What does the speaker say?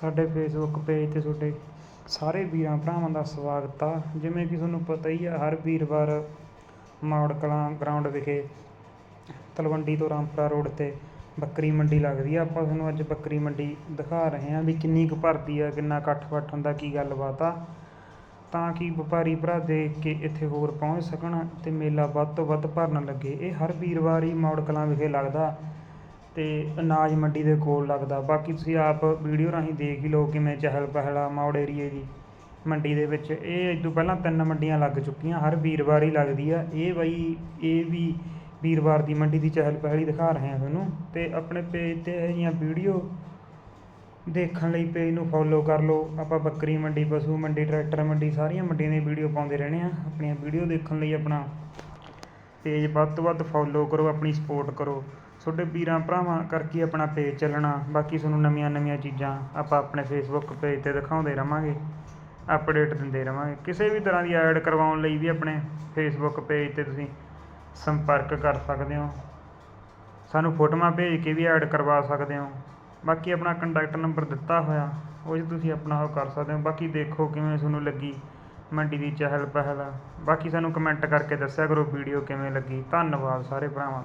ਸਾਡੇ Facebook page 'ਤੇ ਤੁਹਾਡੇ ਸਾਰੇ ਵੀਰਾਂ ਭਰਾਵਾਂ ਦਾ ਸਵਾਗਤ ਆ। ਜਿਵੇਂ ਕਿ ਤੁਹਾਨੂੰ ਪਤਾ ਹੀ ਆ, ਹਰ ਵੀਰਵਾਰ ਮੌੜ ਕਲਾਂ ਗਰਾਊਂਡ ਵਿਖੇ ਤਲਵੰਡੀ ਤੋਂ ਰਾਮਪੁਰਾ ਰੋਡ 'ਤੇ ਬੱਕਰੀ ਮੰਡੀ ਲੱਗਦੀ ਆ। ਆਪਾਂ ਤੁਹਾਨੂੰ ਅੱਜ ਬੱਕਰੀ ਮੰਡੀ ਦਿਖਾ ਰਹੇ ਹਾਂ ਵੀ ਕਿੰਨੀ ਕੁ ਭਰਦੀ ਆ, ਕਿੰਨਾ ਇਕੱਠ ਵੱਠ ਹੁੰਦਾ, ਕੀ ਗੱਲਬਾਤ ਆ। ਤਾਂ ਕਿ ਵਪਾਰੀ ਭਰਾ ਦੇਖ ਕੇ ਇੱਥੇ ਹੋਰ ਪਹੁੰਚ ਸਕਣ ਤੇ ਮੇਲਾ ਵੱਧ ਤੋਂ ਵੱਧ ਭਰਨ ਲੱਗੇ। ਇਹ ਹਰ ਵੀਰਵਾਰ ਹੀ ਮੌੜ ਕਲਾਂ ਵਿਖੇ ਲੱਗਦਾ। ਅਤੇ ਅਨਾਜ ਮੰਡੀ ਦੇ ਕੋਲ ਲੱਗਦਾ। ਬਾਕੀ ਤੁਸੀਂ ਆਪ ਵੀਡੀਓ ਰਾਹੀਂ ਦੇਖ ਹੀ ਲਓ ਕਿਵੇਂ ਚਹਿਲ ਪਹਿਲ ਆ ਮੌੜ ਏਰੀਏ ਦੀ ਮੰਡੀ ਦੇ ਵਿੱਚ। ਇਹ ਇਸ ਤੋਂ ਪਹਿਲਾਂ ਤਿੰਨ ਮੰਡੀਆਂ ਲੱਗ ਚੁੱਕੀਆਂ, ਹਰ ਵੀਰਵਾਰ ਹੀ ਲੱਗਦੀ ਆ। ਇਹ ਬਈ, ਇਹ ਵੀ ਵੀਰਵਾਰ ਦੀ ਮੰਡੀ ਦੀ ਚਹਿਲ ਪਹਿਲ ਹੀ ਦਿਖਾ ਰਹੇ ਹਾਂ ਤੁਹਾਨੂੰ। ਤੇ ਆਪਣੇ ਪੇਜ ਤੇ ਇਹ ਜਿਹੀਆਂ ਵੀਡੀਓ ਦੇਖਣ ਲਈ ਪੇਜ ਨੂੰ ਫੋਲੋ ਕਰ ਲਓ। ਆਪਾਂ ਬੱਕਰੀ ਮੰਡੀ, ਪਸ਼ੂ ਮੰਡੀ, ਟਰੈਕਟਰ ਮੰਡੀ ਸਾਰੀਆਂ ਮੰਡੀਆਂ ਦੀ ਵੀਡੀਓ ਪਾਉਂਦੇ ਰਹਿੰਦੇ ਆ ਆਪਣੀਆਂ ਵੀਡੀਓ ਦੇਖਣ ਲਈ ਆਪਣਾ ਪੇਜ ਵੱਧ ਤੋਂ ਵੱਧ ਫੋਲੋ ਕਰੋ, ਆਪਣੀ ਸਪੋਰਟ ਕਰੋ। ਤੁਹਾਡੇ ਵੀਰਾਂ ਭਰਾਵਾਂ ਕਰਕੇ ਆਪਣਾ ਪੇਜ ਚੱਲਣਾ। ਬਾਕੀ ਤੁਹਾਨੂੰ ਨਵੀਆਂ ਨਵੀਆਂ ਚੀਜ਼ਾਂ ਆਪਾਂ ਆਪਣੇ ਫੇਸਬੁੱਕ ਪੇਜ ਤੇ ਦਿਖਾਉਂਦੇ ਰਵਾਂਗੇ ਅਪਡੇਟ ਦਿੰਦੇ ਰਵਾਂਗੇ। ਕਿਸੇ ਵੀ ਤਰ੍ਹਾਂ ਦੀ ਐਡ ਕਰਵਾਉਣ ਲਈ ਵੀ ਆਪਣੇ ਫੇਸਬੁੱਕ ਪੇਜ ਤੇ ਤੁਸੀਂ ਸੰਪਰਕ ਕਰ ਸਕਦੇ ਹੋ। ਸਾਨੂੰ ਫੋਟੋਆਂ ਭੇਜ ਕੇ ਵੀ ਐਡ ਕਰਵਾ ਸਕਦੇ ਹੋ। ਬਾਕੀ ਆਪਣਾ ਕੰਟੈਕਟ ਨੰਬਰ ਦਿੱਤਾ ਹੋਇਆ, ਉਹ 'ਚ ਤੁਸੀਂ ਆਪਣਾ ਉਹ ਕਰ ਸਕਦੇ ਹੋ। ਬਾਕੀ ਦੇਖੋ ਕਿਵੇਂ ਤੁਹਾਨੂੰ ਲੱਗੀ। ਮੰਡੀ ਦੀ ਚਹਿਲ ਪਹਿਲ ਬਾਕੀ ਸਾਨੂੰ ਕਮੈਂਟ ਕਰਕੇ ਦੱਸਿਆ ਕਰੋ ਵੀਡੀਓ ਕਿਵੇਂ ਲੱਗੀ। ਧੰਨਵਾਦ ਸਾਰੇ ਭਰਾਵਾਂ ਦਾ।